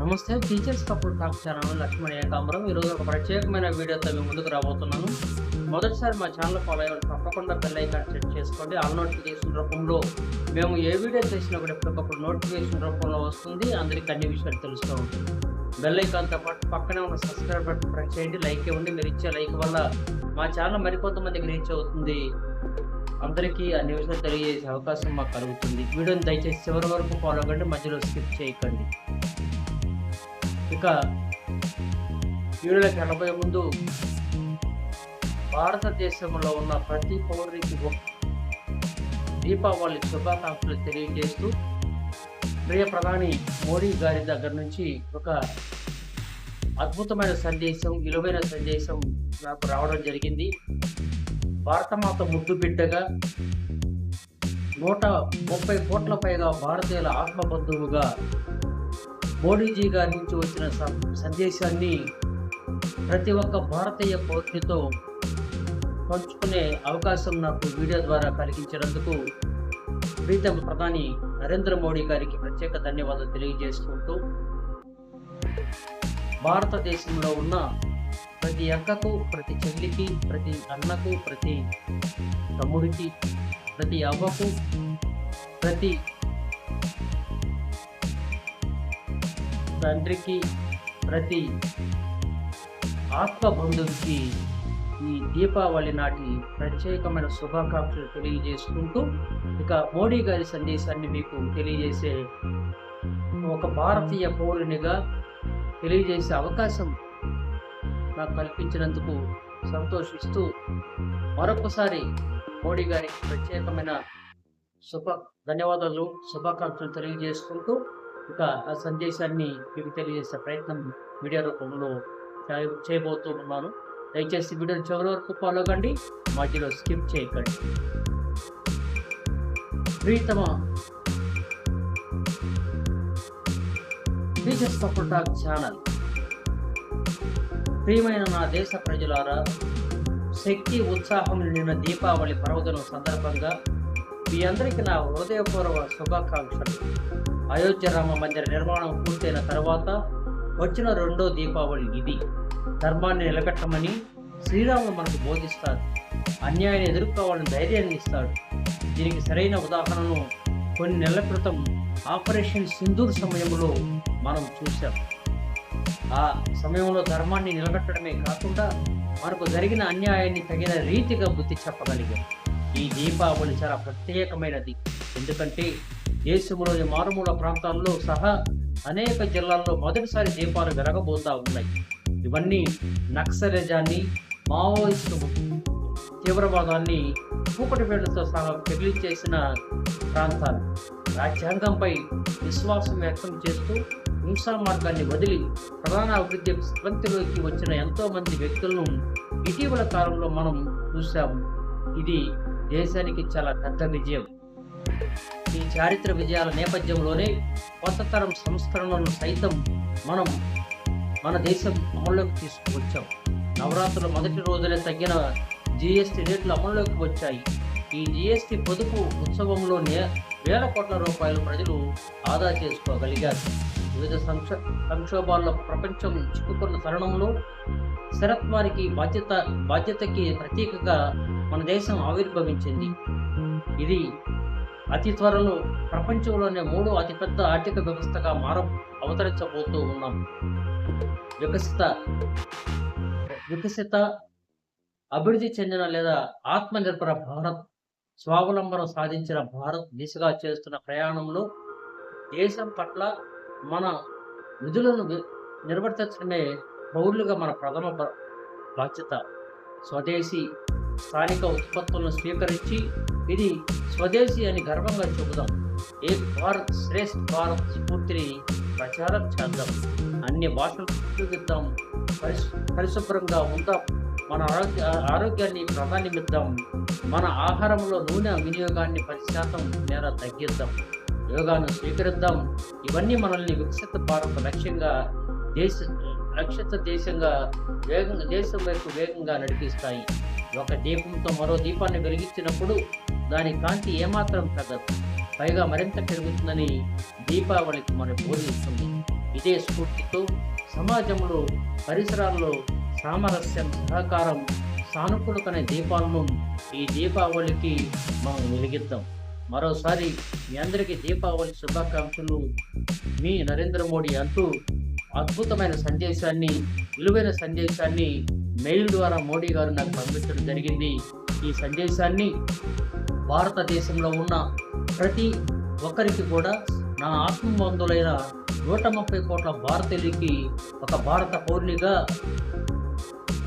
నమస్తే teachers couple talk channel Lakshman Ekambaram ఈరోజు ఒక ప్రత్యేకమైన వీడియోతో మీ ముందుకు రాబోతున్నాను. మొదటిసారి మా ఛానల్ ఫాలో అయ్యి తప్పకుండా బెల్ ఐకాన్ సెట్ చేసుకోండి. ఆల్ నోటిఫికేషన్ రూపంలో మేము ఏ వీడియో చేసినప్పుడు ఎప్పటికప్పుడు నోటిఫికేషన్ రూపంలో వస్తుంది. అందరికీ అన్ని విషయాలు తెలుస్తూ ఉంటుంది. బెల్ ఐకాన్తో పాటు పక్కనే ఉన్న సబ్స్క్రైబ్ బటన్ ప్రెస్ చేయండి. లైక్ ఇవ్వండి. మీరు ఇచ్చే లైక్ వల్ల మా ఛానల్ మరికొంతమందికి రీచ్ అవుతుంది. అందరికీ అన్ని విషయాలు తెలియజేసే అవకాశం మాకు కలుగుతుంది. వీడియోని దయచేసి చివరి వరకు ఫాలో అవ్వండి మధ్యలో స్కిప్ చేయకండి. ఇక వీడియోలోకి వెళ్ళబోయే ముందు భారతదేశంలో ఉన్న ప్రతి పౌరుడికి దీపావళి శుభాకాంక్షలు తెలియజేస్తూ ప్రియ ప్రధాని మోడీ గారి దగ్గర నుంచి ఒక అద్భుతమైన సందేశం విలువైన సందేశం నాకు రావడం జరిగింది. భారతమాత ముద్దు బిడ్డగా నూట ముప్పై కోట్ల పైగా భారతీయుల ఆత్మబంధువుగా మోడీజీ గారి నుంచి వచ్చిన సందేశాన్ని ప్రతి ఒక్క భారతీయ పౌరునితో పంచుకునే అవకాశం నాకు వీడియో ద్వారా కలిగించినందుకు ప్రీతం ప్రధాని నరేంద్ర మోడీ గారికి ప్రత్యేక ధన్యవాదాలు తెలియజేసుకుంటూ భారతదేశంలో ఉన్న ప్రతి అక్కకు ప్రతి చెల్లికి ప్రతి అన్నకు ప్రతి తమ్ముడికి ప్రతి అవ్వకు ప్రతి తండ్రికి ప్రతి ఆత్మబంధువుకి ఈ దీపావళి నాటి ప్రత్యేకమైన శుభాకాంక్షలు తెలియజేసుకుంటూ ఇక మోడీ గారి సందేశాన్ని మీకు తెలియజేసే ఒక భారతీయ పౌరునిగా తెలియజేసే అవకాశం నాకు కల్పించినందుకు సంతోషిస్తూ మరొకసారి మోడీ గారికి ప్రత్యేకమైన శుభ ధన్యవాదాలు శుభాకాంక్షలు తెలియజేసుకుంటూ ఇక ఆ సందేశాన్ని మీకు తెలియజేసే ప్రయత్నం వీడియో రూపంలో చేయబోతున్నాను చేయబోతూ ఉన్నాను. దయచేసి వీడియో చివరి వరకు ఫాలో కండి. మధ్యలో స్కిప్ చేయకండి. ప్రీతమ. టీచర్ కపుల్ టాక్ ఛానల్ ప్రియమైన నా దేశ ప్రజలారా శక్తి ఉత్సాహం నిండిన దీపావళి పర్వదినం సందర్భంగా మీ అందరికీ నా హృదయపూర్వ శుభాకాంక్షలు. అయోధ్య రామ మందిర నిర్మాణం పూర్తయిన తర్వాత వచ్చిన రెండో దీపావళి ఇది. ధర్మాన్ని నిలబెట్టమని శ్రీరాముడు మనకు బోధిస్తాడు. అన్యాయాన్ని ఎదుర్కోవాలని ధైర్యాన్ని ఇస్తాడు. దీనికి సరైన ఉదాహరణను కొన్ని నెలల క్రితం ఆపరేషన్ సింధూర్ సమయంలో మనం చూసాం ఆ సమయంలో ధర్మాన్ని నిలబెట్టడమే కాకుండా మనకు జరిగిన అన్యాయాన్ని తగిన రీతిగా బుద్ధి చెప్పగలిగాం. ఈ దీపావళి చాలా ప్రత్యేకమైనది. ఎందుకంటే దేశంలోని మారుమూల ప్రాంతాల్లో సహా అనేక జిల్లాల్లో మొదటిసారి దీపాలు వెలగబోతా ఉన్నాయి. ఇవన్నీ నక్సలిజాన్ని మావోయిస్టు తీవ్రవాదాన్ని కూకటి వేళ్ళతో సహా పెళ్ళి చేసిన ప్రాంతాలు. రాజ్యాంగంపై విశ్వాసం వ్యక్తం చేస్తూ హింసా మార్గాన్ని వదిలి ప్రధాన అభివృద్ధి స్వంతిలోకి వచ్చిన ఎంతోమంది వ్యక్తులను ఇటీవల కాలంలో మనం చూశాము. ఇది దేశానికి చాలా పెద్ద విజయం. ఈ చారిత్ర విజయాల నేపథ్యంలోనే కొత్త తరం సంస్కరణలను సైతం మనం మన దేశం అమల్లోకి తీసుకువచ్చాం. నవరాత్రుల మొదటి రోజునే తగ్గిన జిఎస్టీ రేట్లు అమల్లోకి వచ్చాయి. ఈ జిఎస్టీ పొదుపు ఉత్సవంలోనే వేల కోట్ల రూపాయలు ప్రజలు ఆదా చేసుకోగలిగారు. వివిధ సంక్ష సంక్షోభాల్లో ప్రపంచం చిక్కుకున్న తరుణంలో శరత్ వారికి బాధ్యత బాధ్యతకి ప్రతీకగా మన దేశం ఆవిర్భవించింది. ఇది అతి త్వరలో ప్రపంచంలోనే మూడో అతిపెద్ద ఆర్థిక వ్యవస్థగా మార అవతరించబోతూ ఉన్నాం. వికసిత వికసిత అభివృద్ధి చెందిన లేదా ఆత్మనిర్భర భారత్ స్వావలంబన సాధించిన భారత్ దిశగా చేస్తున్న ప్రయాణంలో దేశం పట్ల మన విధులను నిర్వర్తించడమే పౌరులుగా మన ప్రథమ బాధ్యత. స్వదేశీ స్థానిక ఉత్పత్తులను స్వీకరించి ఇది స్వదేశీ అని గర్వంగా చెబుదాం. ఏ భారత్ శ్రేష్ఠ భారత్ స్ఫూర్తిని ప్రచారం చేద్దాం. అన్ని భాషలు ఉపయోగిద్దాం పరిశు పరిశుభ్రంగా ఉందాం. మన ఆరోగ్య ఆరోగ్యాన్ని ప్రాధాన్యమిద్దాం. మన ఆహారంలో నూనె వినియోగాన్ని పది శాతం మేర తగ్గిద్దాం. యోగాను స్వీకరిద్దాం. ఇవన్నీ మనల్ని వికసిత భారత లక్ష్యంగా దేశ రక్షిత దేశంగా వేగంగా దేశం వైపు వేగంగా నడిపిస్తాయి. ఒక దీపంతో మరో దీపాన్ని వెలిగించినప్పుడు దాని కాంతి ఏమాత్రం తగ్గదు. పైగా మరింత పెరుగుతుందని దీపావళికి మనం బోధిస్తుంది ఇదే స్ఫూర్తితో సమాజంలో పరిసరాల్లో సామరస్యం సహకారం సానుకూలకనే దీపాలను ఈ దీపావళికి మనం వెలిగిద్దాం. మరోసారి మీ అందరికీ దీపావళి శుభాకాంక్షలు. మీ నరేంద్ర మోడీ అంటూ అద్భుతమైన సందేశాన్ని విలువైన సందేశాన్ని మెయిల్ ద్వారా మోడీ గారు నాకు పంపించడం జరిగింది. ఈ సందేశాన్ని భారతదేశంలో ఉన్న ప్రతి ఒక్కరికి కూడా నా ఆత్మబంధులైన నూట ముప్పై కోట్ల భారతీయులకి ఒక భారత పౌరునిగా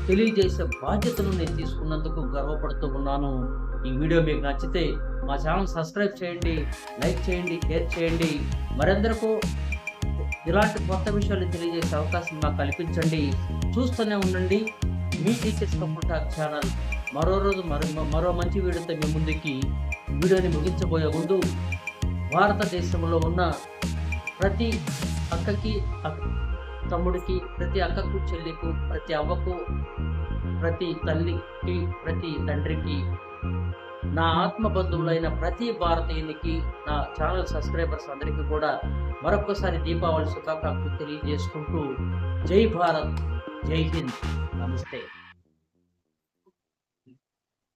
తెలియజేసే బాధ్యతను నేను తీసుకున్నందుకు గర్వపడుతూ ఉన్నాను. ఈ వీడియో మీకు నచ్చితే మా ఛానల్ సబ్స్క్రైబ్ చేయండి లైక్ చేయండి షేర్ చేయండి. మరెందరికో ఇలాంటి కొత్త విషయాలు తెలియజేసే అవకాశం మాకు కల్పించండి. చూస్తూనే ఉండండి. మీ టీచర్స్ కంప్యూటర్ ఛానల్. మరో రోజు మరో మరో మంచి వీడియోతో మీ ముందుకి వీడియోని ముగించబోయే ముందు భారతదేశంలో ఉన్న ప్రతి అక్కకి తమ్ముడికి ప్రతి అక్కకు చెల్లికు ప్రతి అవ్వకు ప్రతి తల్లికి ప్రతి తండ్రికి నా ఆత్మ బంధువులైన ప్రతి భారతీయునికి నా ఛానల్ సబ్స్క్రైబర్స్ అందరికీ కూడా మరొకసారి దీపావళి శుభాకాంక్షలు తెలియజేసుకుంటూ జై భారత్ జై హింద్. నమస్తే.